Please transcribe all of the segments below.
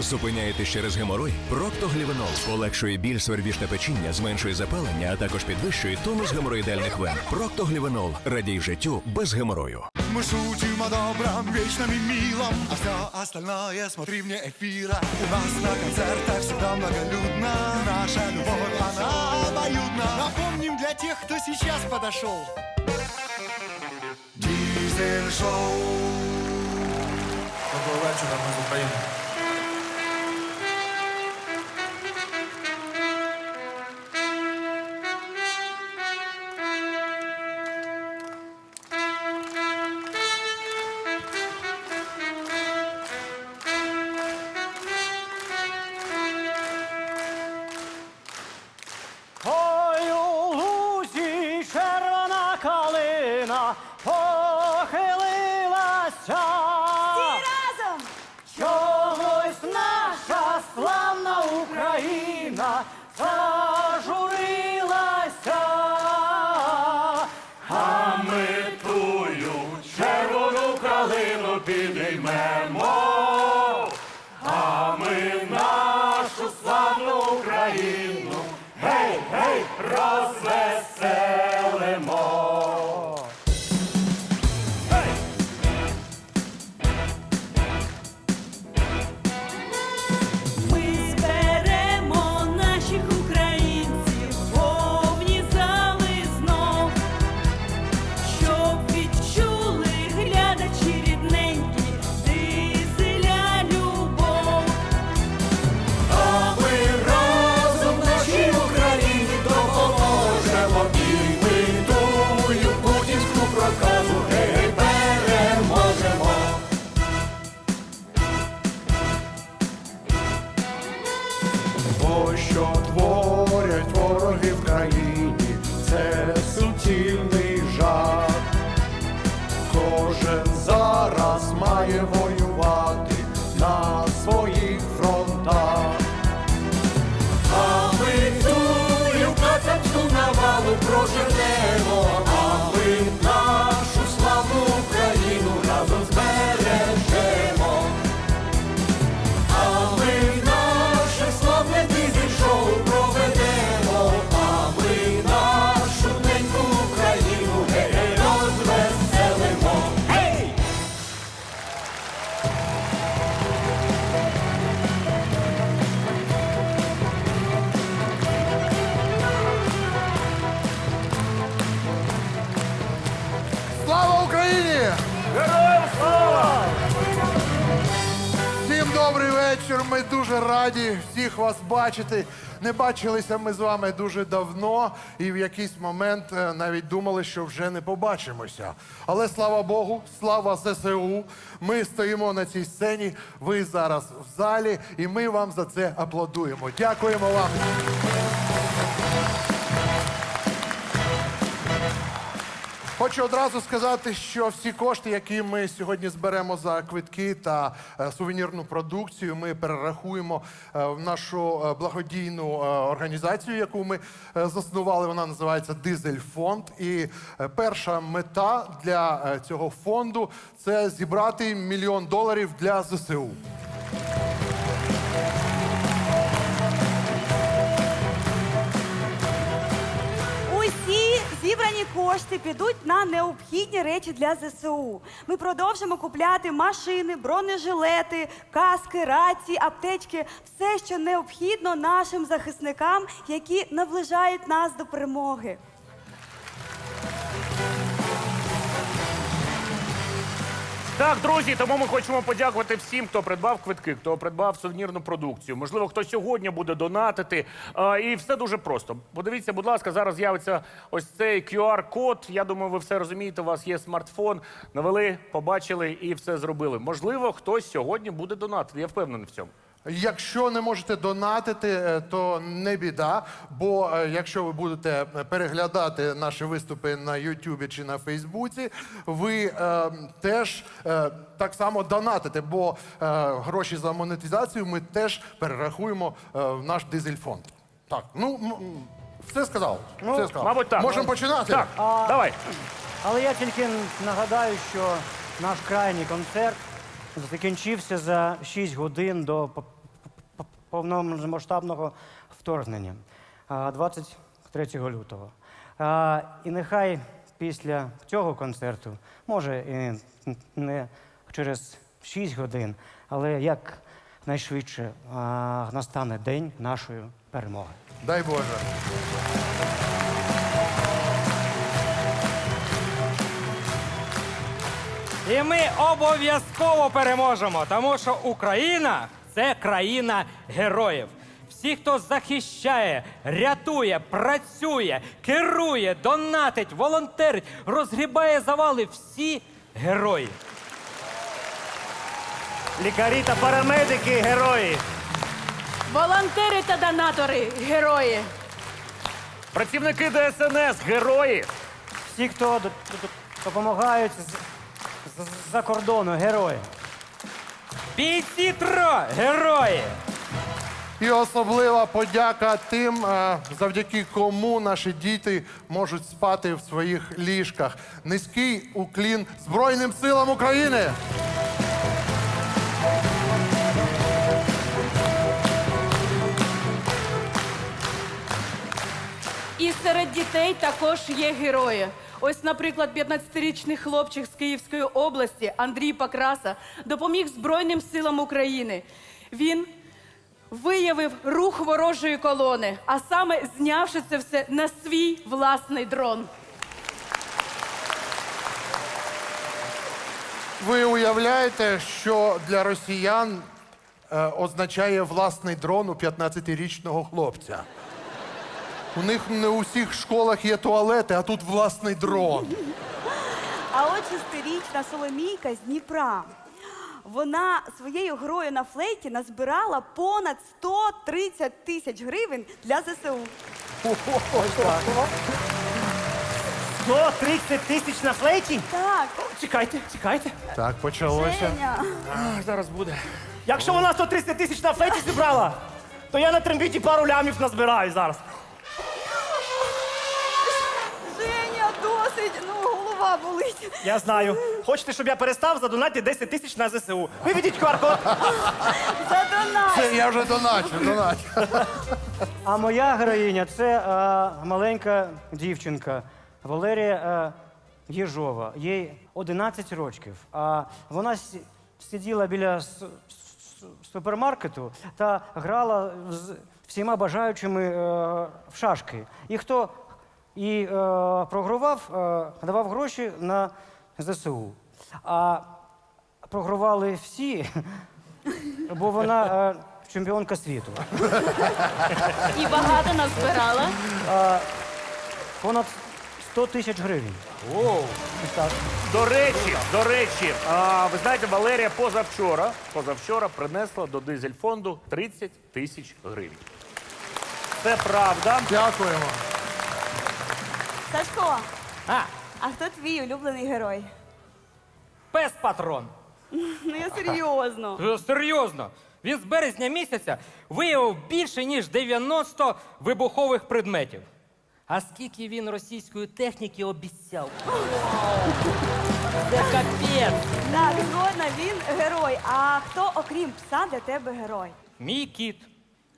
Зупиняєтесь через геморой? Проктоглівенол полегшує біль, свербіж та печіння, зменшує запалення, а також підвищує тонус геморроїдальних вен. Проктоглівенол радій життю без геморою. Мы шутим о добром, вечном и милом А все остальное смотри вне эфира У нас на концертах всегда многолюдно Наша любовь, она обоюдна Напомним для тех, кто сейчас подошел Дизель-шоу Доброго вечора, ми з України. Калина похилилася. разом! Чомусь наша славна Україна зажурилася. А ми тую червону калину підіймемо. А ми нашу славну Україну вечір. Ми дуже раді всіх вас бачити. Не бачилися ми з вами дуже давно, і в якийсь момент е, навіть думали, що вже не побачимося. Але слава Богу, слава ЗСУ. Ми стоїмо на цій сцені. Ви зараз в залі, і ми вам за це аплодуємо. Дякуємо вам. Хочу одразу сказати, що всі кошти, які ми сьогодні зберемо за квитки та е, сувенірну продукцію, ми перерахуємо е, в нашу е, благодійну організацію, яку ми заснували. Вона називається Дизель Фонд. І перша мета для цього фонду це зібрати мільйон доларів для ЗСУ. Кошти підуть на необхідні речі для ЗСУ. Ми продовжимо купляти машини, бронежилети, каски, рації, аптечки, все, що необхідно нашим захисникам, які наближають нас до перемоги. Так, друзі, тому ми хочемо подякувати всім, хто придбав квитки, хто придбав сувенірну продукцію. Можливо, хто сьогодні буде донатити. А, і все дуже просто. Подивіться, будь ласка, зараз з'явиться ось цей QR-код. Я думаю, ви все розумієте. У вас є смартфон. Навели, побачили і все зробили. Можливо, хтось сьогодні буде донатити. Я впевнений в цьому. Якщо не можете донатити, е, то не біда. Бо е, якщо ви будете е, переглядати наші виступи на Ютубі чи на Фейсбуці, ви е, теж е, так само донатите, бо е, гроші за монетизацію ми теж перерахуємо е, в наш дизель-фонд. Так, ну все сказав. все сказав. Мабуть, так. Можемо починати. Так, давай. Але я тільки нагадаю, що наш крайній концерт закінчився за 6 годин до повномасштабного вторгнення 23 лютого. І нехай після цього концерту, може і не через 6 годин, але як найшвидше настане день нашої перемоги. Дай Боже. І ми обов'язково переможемо, тому що Україна це країна героїв. Всі, хто захищає, рятує, працює, керує, донатить, волонтерить, розгрібає завали, всі герої. Лікарі та парамедики герої. Волонтери та донатори герої. Працівники ДСНС, герої. Всі, хто допомагають з- з- з-за кордону, герої. Бійці ТРО – герої! І особлива подяка тим, е, завдяки кому наші діти можуть спати в своїх ліжках. Низький уклін Збройним силам України. І серед дітей також є герої. Ось, наприклад, 15-річний хлопчик з Київської області Андрій Пакраса допоміг Збройним силам України. Він виявив рух ворожої колони, а саме знявши це все на свій власний дрон. Ви уявляєте, що для росіян е, означає власний дрон у 15-річного хлопця? У них не у всіх школах є туалети, а тут власний дрон. А от шестирічна Соломійка з Дніпра. Вона своєю грою на флейті назбирала понад 130 тисяч гривень для ЗСУ. 130 тисяч на флейті? Так, Чекайте, чекайте. Так, почалося. Женя. Зараз буде. Якщо вона 130 тисяч на флейті зібрала, то я на трембіті пару лямів назбираю зараз. Досить, ну голова болить. Я знаю. Хочете, щоб я перестав задонати 10 тисяч на ЗСУ? Виведіть QR-код. Задонай. Це я вже доначу, доначу. А моя героїня це е, маленька дівчинка Валерія е, Єжова. Їй 11 років. А вона сиділа біля с- с- супермаркету та грала з всіма бажаючими е, в шашки. І хто і е, програвав, е, давав гроші на ЗСУ. А програвали всі, бо вона е, чемпіонка світу. І багато назбирала. Понад 100 тисяч гривень. Так. До речі, до речі, а, ви знаєте, Валерія позавчора, позавчора принесла до дизель-фонду 30 тисяч гривень. Це правда. Дякуємо. Сашко, А, а хто твій улюблений герой? пес патрон. Ну я серйозно. Е, Серйозно. Він з березня місяця виявив більше ніж 90 вибухових предметів. А скільки він російської техніки обіцяв? Це капець. Так, згодна, він герой. А хто, окрім пса, для тебе герой? Мій кіт.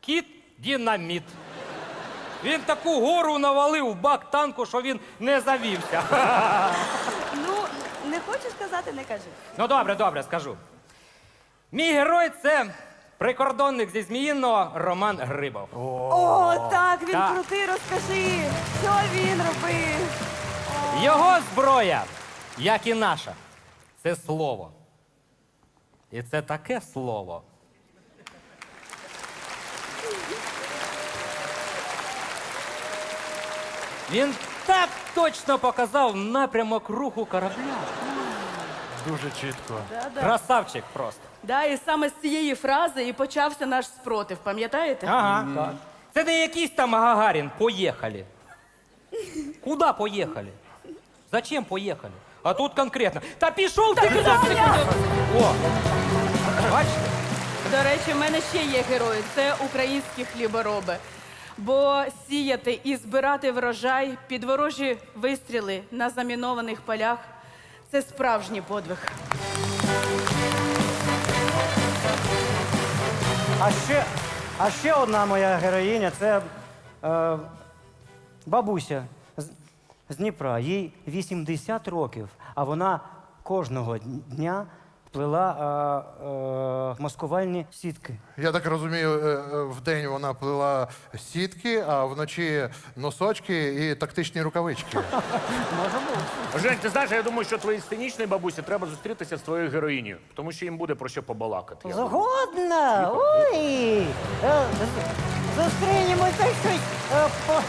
Кіт дінаміт. Він таку гору навалив в бак танку, що він не завівся. Ну, не хочеш сказати, не кажи. Ну, добре, добре, скажу. Мій герой це прикордонник зі Зміїного Роман Грибов. О, так, він Так. крутий, розкажи, що він робив. Його зброя, як і наша, це слово. І це таке слово. Він так точно показав напрямок руху корабля. Дуже чітко. Красавчик просто. Да, і саме з цієї фрази і почався наш спротив, пам'ятаєте? Ага, так. Це не якийсь там Гагарін. Поїхали. Куда поїхали? Зачем поїхали? А тут конкретно. Та пішов ти куди? О! Бачите? До речі, в мене ще є герої. Це українські хлібороби. Бо сіяти і збирати врожай під ворожі вистріли на замінованих полях це справжній подвиг. А ще А ще одна моя героїня це е, бабуся з, з Дніпра. Їй 80 років, а вона кожного дня плела е, е, маскувальні сітки. Я так розумію, е, е, вдень вона плела сітки, а вночі носочки і тактичні рукавички. Жень, ти знаєш, я думаю, що твоїй сценічній бабусі треба зустрітися з твоєю героїнею, тому що їм буде про що побалакати. я думаю. Згодна! Ой! Е, з- Зустрінемося щось е, по-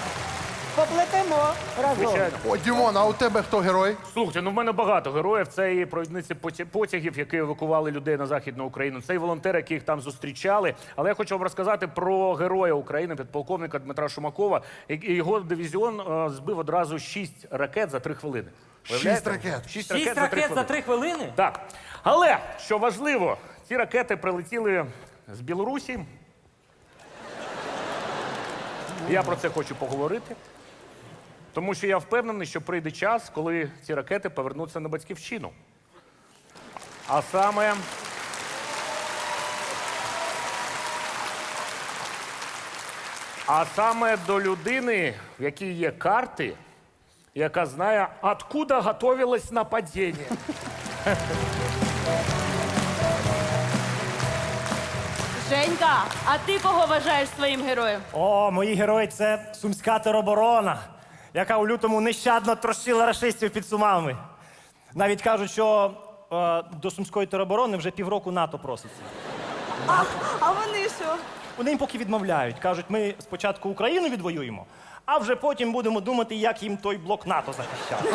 поплетемо разом. Звичайно. О, Дімон, а у тебе хто герой? Слухайте, ну в мене багато героїв. Це і провідниці поті- потягів, які евакували людей на західну Україну. Це і волонтери, які їх там зустрічали. Але я хочу вам розказати про героя України, підполковника Дмитра Шумакова. І- і Його дивізіон е, збив одразу шість ракет за три хвилини. Шість Уявляєте? ракет? Шість Шість ракет, за три ракет за хвилини. три хвилини? Так. Але що важливо, ці ракети прилетіли з Білорусі. Я про це хочу поговорити. Тому що я впевнений, що прийде час, коли ці ракети повернуться на батьківщину. А саме. А саме до людини, в якій є карти, яка знає, откуда готовилось нападіння. Женька, а ти кого вважаєш своїм героєм? О, мої герої це сумська тероборона, яка у лютому нещадно трощила рашистів під сумами. Навіть кажуть, що е, до сумської тероборони вже півроку НАТО проситься. А, а вони що? Вони їм поки відмовляють. Кажуть, ми спочатку Україну відвоюємо, а вже потім будемо думати, як їм той блок НАТО захищати.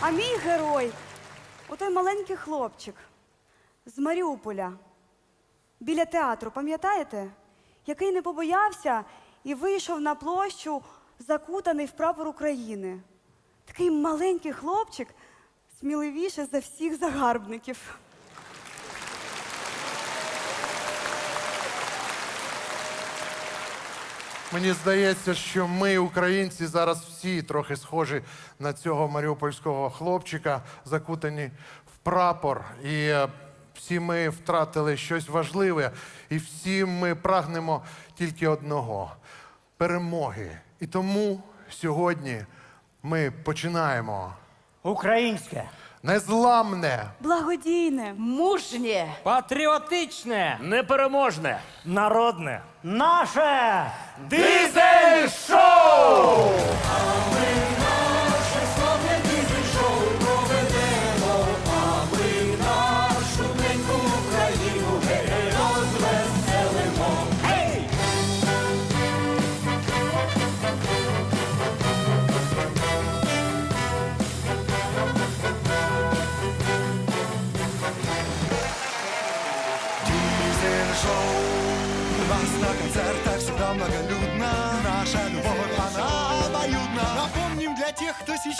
А мій герой отой маленький хлопчик з Маріуполя біля театру, пам'ятаєте? Який не побоявся і вийшов на площу, закутаний в прапор України. Такий маленький хлопчик сміливіше за всіх загарбників. Мені здається, що ми, українці, зараз всі трохи схожі на цього маріупольського хлопчика, закутані в прапор. І е, всі ми втратили щось важливе, і всі ми прагнемо тільки одного перемоги. І тому сьогодні ми починаємо Українське. незламне. Благодійне. Мужнє. Патріотичне! Непереможне! Народне. Наше! Дизель шоу! Дизель-шоу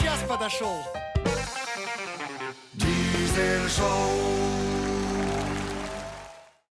сейчас подошел. Дизель-шоу